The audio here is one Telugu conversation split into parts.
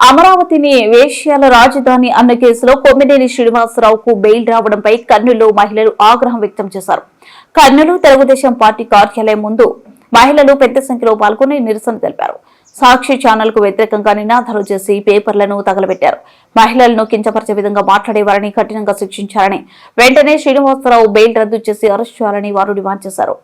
అమరావతిని వేశ్యాల రాజధాని అన్న కేసులో కొమ్మినేని శ్రీనివాసరావుకు బెయిల్ రావడంపై కర్నూలు మహిళలు ఆగ్రహం వ్యక్తం చేశారు. కర్నూలు తెలుగుదేశం పార్టీ కార్యాలయం ముందు మహిళలు పెద్ద సంఖ్యలో పాల్గొని నిరసన తెలిపారు. సాక్షి ఛానల్కు వ్యతిరేకంగా నినాదాలు చేసి పేపర్లను తగలబెట్టారు. మహిళలను కించపరిచే విధంగా మాట్లాడేవారిని కఠినంగా శిక్షించాలని వెంటనే శ్రీనివాసరావు బెయిల్ రద్దు చేసి అరెస్ట్ చేయాలని వారు డిమాండ్ చేశారు.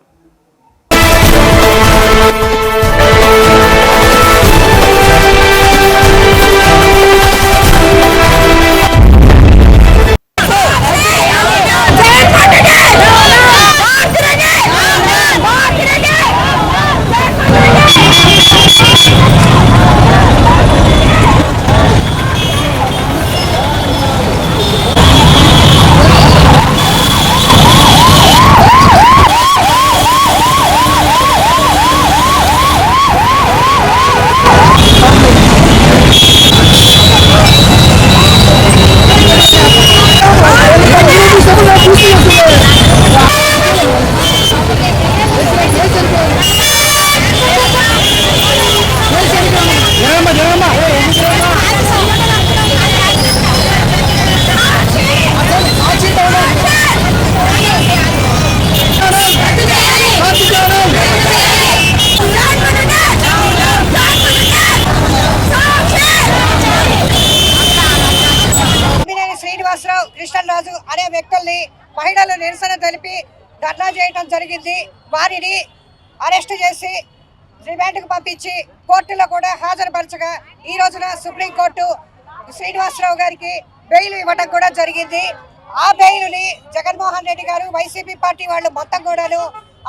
శ్రీనివాసరావు కృష్ణరాజు అనే వ్యక్తుల్ని మహిళలు నిరసన తెలిపి ధర్నా చేయడం జరిగింది. వారిని అరెస్ట్ చేసి రిమాండ్కు పంపించి కోర్టులో కూడా హాజరుపరచగా ఈ రోజున సుప్రీంకోర్టు శ్రీనివాసరావు గారికి బెయిల్ ఇవ్వడం కూడా జరిగింది. ఆ బెయిల్ని జగన్మోహన్ రెడ్డి గారు వైసీపీ పార్టీ వాళ్ళు మొత్తం కూడాను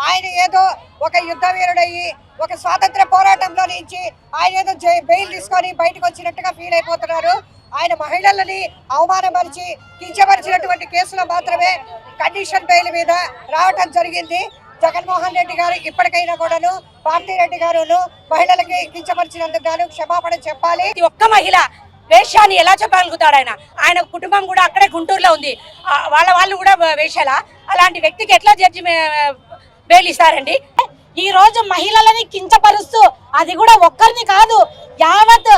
ఆయన ఏదో ఒక యుద్ధ వీరుడయ్యి ఒక స్వాతంత్ర పోరాటంలో నుంచి ఆయన ఏదో జై- బెయిల్ తీసుకొని బయటకు వచ్చినట్టుగా ఫీల్ అయిపోతున్నారు. ఆయన మహిళలని అవమానపరిచి కించపరిచినటువంటి కేసులో మాత్రమే కండిషన్ బెయిల్ మీద రావటం జరిగింది. జగన్మోహన్ రెడ్డి గారు ఇప్పటికైనా కూడాను పార్టీ రెడ్డి గారు మహిళలకి కించపరిచినందుకు గాను క్షమాపణ చెప్పాలి. ఒక్క మహిళ వేష్యాన్ని ఎలా చెప్పగలుగుతాడు ఆయన? ఆయన కుటుంబం కూడా అక్కడే గుంటూరులో ఉంది. వాళ్ళ వాళ్ళు కూడా వేషాలా? అలాంటి వ్యక్తికి ఎట్లా జడ్జి మే- బెయిల్ ఇస్తారండి? ఈ రోజు మహిళలని కించపరుస్తూ అది కూడా ఒక్కరిని కాదు యావత్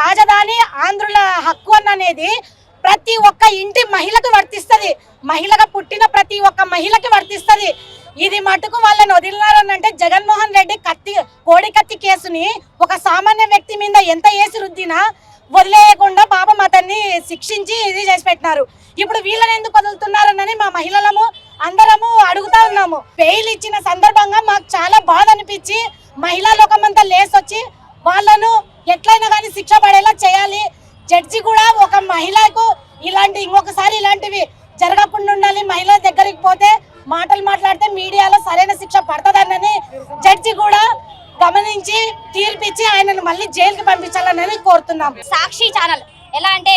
రాజధాని ఆంధ్రుల హక్కు అన్నది ప్రతి ఒక్క ఇంటి మహిళకు వర్తిస్తుంది. మహిళగా పుట్టిన ప్రతి ఒక్క మహిళకి వర్తిస్తుంది. ఇది మటుకు వాళ్ళని వదిలినారనంటే జగన్మోహన్ రెడ్డి కత్తి కోడి కత్తి కేసుని ఒక సామాన్య వ్యక్తి మీద ఎంత వేసి రుద్దినా వదిలేయకుండా పాపం అతన్ని శిక్షించి ఇది చేసి పెట్టినారు. ఇప్పుడు వీళ్ళని ఎందుకు వదులుతున్నారనని మా మహిళలము అందరము అడుగుతా ఉన్నాము. బెయిల్ ఇచ్చిన సందర్భంగా మాకు చాలా బాధ అనిపించి మహిళా లోకమంతా లేసొచ్చి వాళ్ళను ఎట్లయినా జడ్జి కూడా ఒక మహిళకు ఇలాంటి ఇంకొకసారి ఇలాంటివి జరగకుండా ఉండాలి మహిళల దగ్గరికి పోతే మాటలు మాట్లాడితే మీడియాలో సరైన శిక్ష పడతదన్నని జడ్జి కూడా గమనించి తీర్పిచ్చి ఆయనను మళ్ళీ జైలుకి పంపించాలని కోరుతున్నాం. సాక్షి ఛానల్ ఎలా అంటే